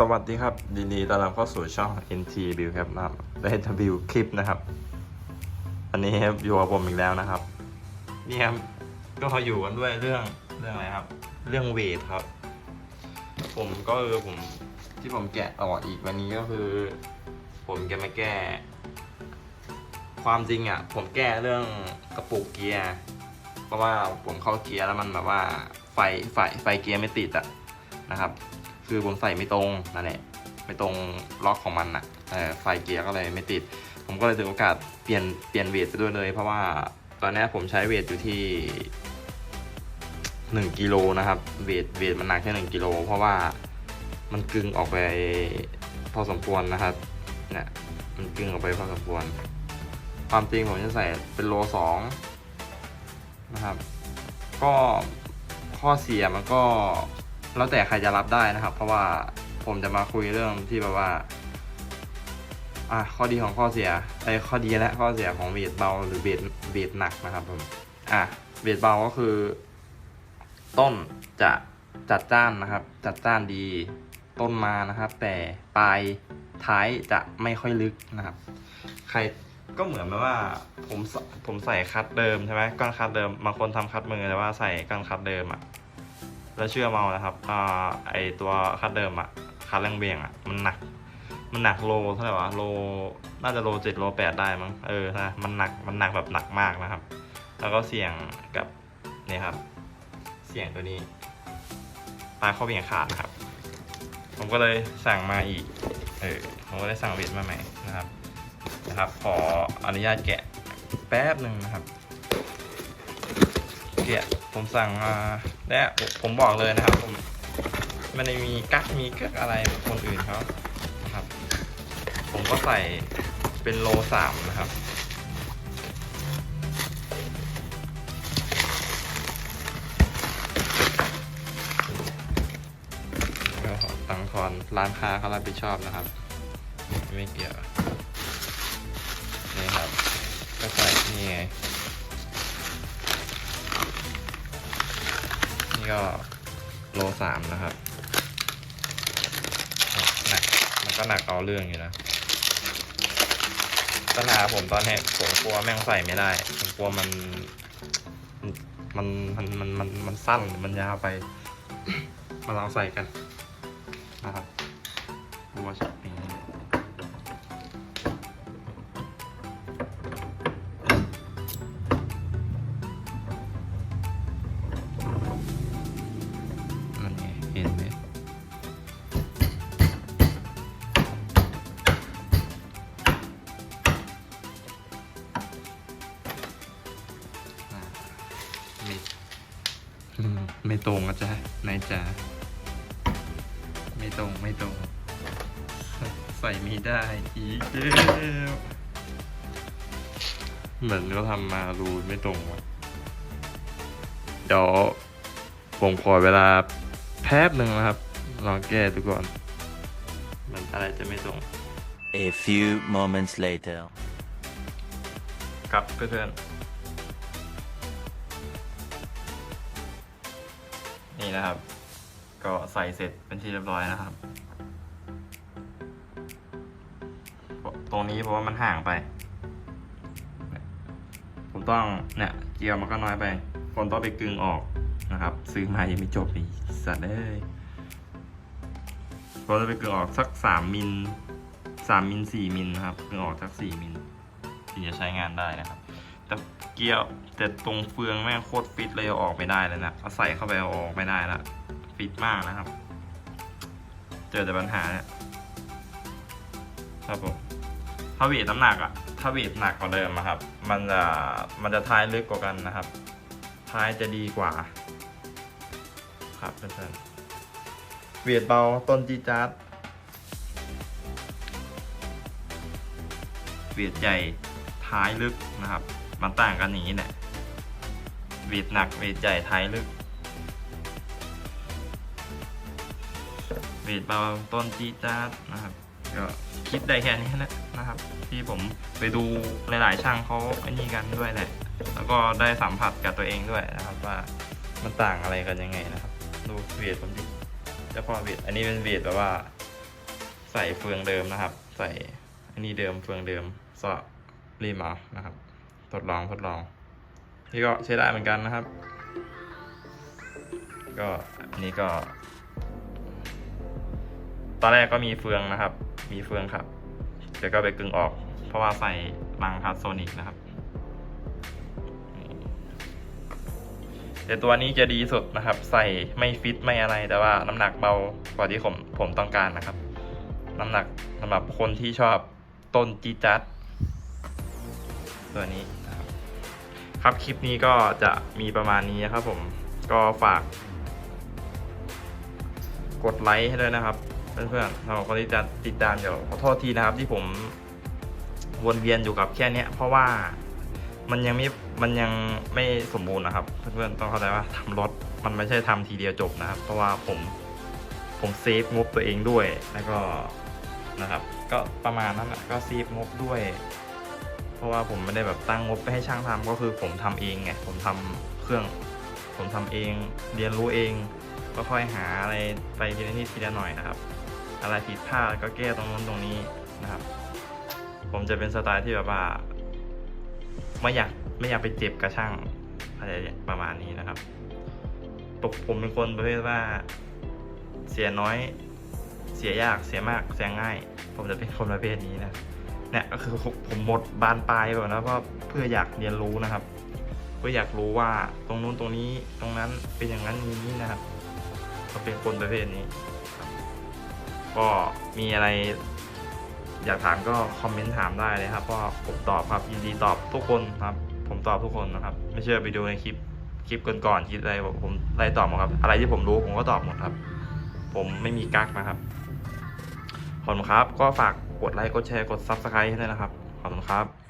สวัสดีครับยินดีต้อนรับเข้าสู่ช่อง NT View ครับนะครับได้ทวิวคลิปนะครับ อันนี้ครับอยู่กับผมอีกแล้วนะครับ นี่ครับก็เขาอยู่กันด้วยเรื่องเรื่องอะไรครับ เรื่องเวทครับ ผมก็เออผมที่ผมแกะออกอีกวันนี้ก็คือ ผมจะมาแก้ ความจริงอะ ผมแก้เรื่องกระปุกเกียร์ เพราะว่าผมเข้าเกียร์แล้วมันแบบว่าไฟไฟไฟเกียร์ไม่ติดอะนะครับ คือผมใส่ไม่ตรงนั่นแหละไม่ตรงล็อกของมันอะไฟเกียร์ก็เลยไม่ติด ผมก็เลยถือโอกาสเปลี่ยนเปลี่ยนเวทไปด้วยเลย เพราะว่าตอนนี้ผมใช้เวทอยู่ที่หนึ่งกิโลนะครับ เวทเวทมันหนักแค่หนึ่งกิโลเพราะว่ามันกึ่งออกไปพอสมควรนะครับเนี่ยมันกึ่งออกไปพอสมควร ความจริงผมจะใส่เป็นโลสองนะครับ ก็ข้อเสียมันก็ แล้วแต่ใครจะรับได้นะครับ เพราะว่าผมจะมาคุยเรื่องที่แบบว่า อะข้อดีของข้อเสียไอ้ข้อดีและข้อเสียของเวทเบาหรือเวทเวทหนักนะครับผมอะเวทเบาก็คือ ต้นจะจัดจ้านนะครับ จัดจ้านดีต้นมานะครับ แต่ปลายท้ายจะไม่ค่อยลึกนะครับ ใครก็เหมือนแบบว่าผมผมใส่คัดเดิมใช่ไหมก้อนคัดเดิมบางคนทำคัดมือแต่ว่าใส่ก้อนคัดเดิมอะ แล้วเชื่อเมานะครับอ่าไอตัวคัดเดิมอะคัดแรงเบี่ยงอะมันหนัก มันหนักโลเท่าไหร่วะโลน่าจะโลเจ็ดโลแปดได้มั้งเออนะมันหนักมันหนักแบบหนักมากนะครับ แล้วก็เสี่ยงกับนี่ครับ เสี่ยงตัวนี้ปลายข้อเบี่ยงขาดนะครับ ผมก็เลยสั่งมาอีกเออผมก็ได้สั่งเวทมาใหม่นะครับนะครับ ขออนุญาตแกะแป๊บหนึ่งนะครับ แกะผมสั่งมา และผมบอกเลยนะครับผมมันไม่มีกั๊กมีเกักอะไรเหมือนคนอื่นเขานะครับ ผมก็ใส่เป็นโลสามนะครับตังค์ทอนร้านค้าเขารับผิดชอบนะครับ ไม่เกี่ยวนี่ครับ ก็ใส่นี่ไง ก็โลสามนะครับหนักมันก็หนักเอาเรื่องอยู่นะปัญหาผมตอนนี้ผมกลัวแม่งใส่ไม่ได้ผมกลัวมัน มันมันมันมันมันสั้นมันยาวไป มาลองใส่กันนะครับดูว่า ไม่ตรงอะจ๊ะนายจ๋าไม่ตรงไม่ตรง ใส่ไม่ได้อีกแล้วเหมือนเขาทำมารูไม่ตรงว่ะเดี๋ยวผมขอเวลาแป๊บหนึ่งนะครับ ลองแก้ดูก่อน มันอะไรจะไม่ตรง A few moments later. ครับเพื่อน นี่นะครับ ก็ใส่เสร็จเป็นที่เรียบร้อยนะครับ ตรงนี้เพราะว่ามันห่างไป ผมต้องเนี่ยเกียร์มันก็น้อยไปผมต้องไปกึงออกนะครับ ซื้อมายังไม่จบอีกสัตว์เอ้ยผมจะไปกึงออกสักสามมิลสามมิลสี่มิลนะครับกึงออกสักสี่มิลถึงจะใช้งานได้นะครับ เกียร์แต่ตรงเฟืองแม่งโคตรฟิตเลยเอาออกไม่ได้เลยนะเอาใส่เข้าไปเอาออกไม่ได้ละฟิตมากนะครับ เจอแต่ปัญหาเนี่ยครับผมถ้าเวทน้ำหนักอะถ้าเวทหนักกว่าเดิมอะครับ มันจะมันจะท้ายลึกกว่ากันนะครับ ท้ายจะดีกว่า ครับเพื่อนๆเวทเบาต้นจีจาร์ดเวทใหญ่ท้ายลึกนะครับ มันต่างกันอย่างนี้แหละเวทหนักเวทใหญ่ท้ายลึกเวทเบาต้นจีดจาดนะครับก็คิดได้แค่นี้แหละนะครับ ที่ผมไปดูหลายๆช่างเขาไอ้นี่กันด้วยแหละ แล้วก็ได้สัมผัสกับตัวเองด้วยนะครับ ว่ามันต่างอะไรกันยังไงนะครับ ดูเวทผมดิเฉพาะเวทอันนี้เป็นเวทแบบว่า ใส่เฟืองเดิมนะครับ ใส่อันนี้เดิมเฟืองเดิมสะรีมานะครับ ทดลองทดลอง นี่ก็ใช้ได้เหมือนกันนะครับ ก็อันนี้ก็ ตอนแรกก็มีเฟืองนะครับ มีเฟืองครับเดี๋ยวก็ไปกึ่งออก เพราะว่าใส่รังพาร์โซนิกนะครับแต่ตัวนี้จะดีสุดนะครับ ใส่ไม่ฟิตไม่อะไรแต่ว่าน้ำหนักเบากว่าที่ผมผมต้องการนะครับ น้ำหนักสำหรับคนที่ชอบต้นจีจัด ตัวนี้นะครับครับคลิปนี้ก็จะมีประมาณนี้นะครับผมก็ฝาก กดไลค์ให้ด้วยนะครับเพื่อนๆสำหรับคนที่จะติดตามเดี๋ยวขอโทษทีนะครับ ที่ผมวนเวียนอยู่กับแค่นี้เพราะว่ามันยังไม่มันยังไม่สมบูรณ์นะครับ เพื่อนๆต้องเข้าใจว่าทำรถมันไม่ใช่ทำทีเดียวจบนะครับ เพราะว่าผมผมเซฟงบตัวเองด้วยแล้วก็นะครับ ก็ประมาณนั้นแหละก็เซฟงบด้วย เพราะว่าผมไม่ได้แบบตั้งงบไปให้ช่างทำก็คือผมทำเองไงผมทำเครื่อง ผมทำเองเรียนรู้เองก็ค่อยหาอะไรไปทีละนิดทีละหน่อยนะครับ อะไรผิดพลาดก็แก้ตรงนู้นตรงนี้นะครับ ผมจะเป็นสไตล์ที่แบบว่าไม่อยากไม่อยากไปเจ็บกระช่างอะไรประมาณนี้นะครับปกผมเป็นคนประเภทว่าเสียน้อย เสียยากเสียมากเสียง่าย ผมจะเป็นคนประเภทนี้นะ เนี่ยก็คือผมหมดบานปลายแบบนะเพราะเพื่ออยากเรียนรู้นะครับ เพื่ออยากรู้ว่าตรงนู้นตรงนี้ตรงนั้นเป็นอย่างนั้นอย่างนี้นะครับก็เป็นคนประเภทนี้ก็มีอะไร อยากถามก็คอมเมนต์ถามได้เลยครับเพราะผมตอบครับยินดีตอบทุกคนครับ ผมตอบทุกคนนะครับ ไม่เชื่อไปดูในคลิปคลิปก่อนๆคลิปอะไรผมไล่ตอบหมดครับ อะไรที่ผมรู้ผมก็ตอบหมดครับ ผมไม่มีกักนะครับขอบคุณครับก็ฝาก กดไลค์ กดแชร์ กด Subscribe ให้ด้วยนะครับ ขอบคุณครับ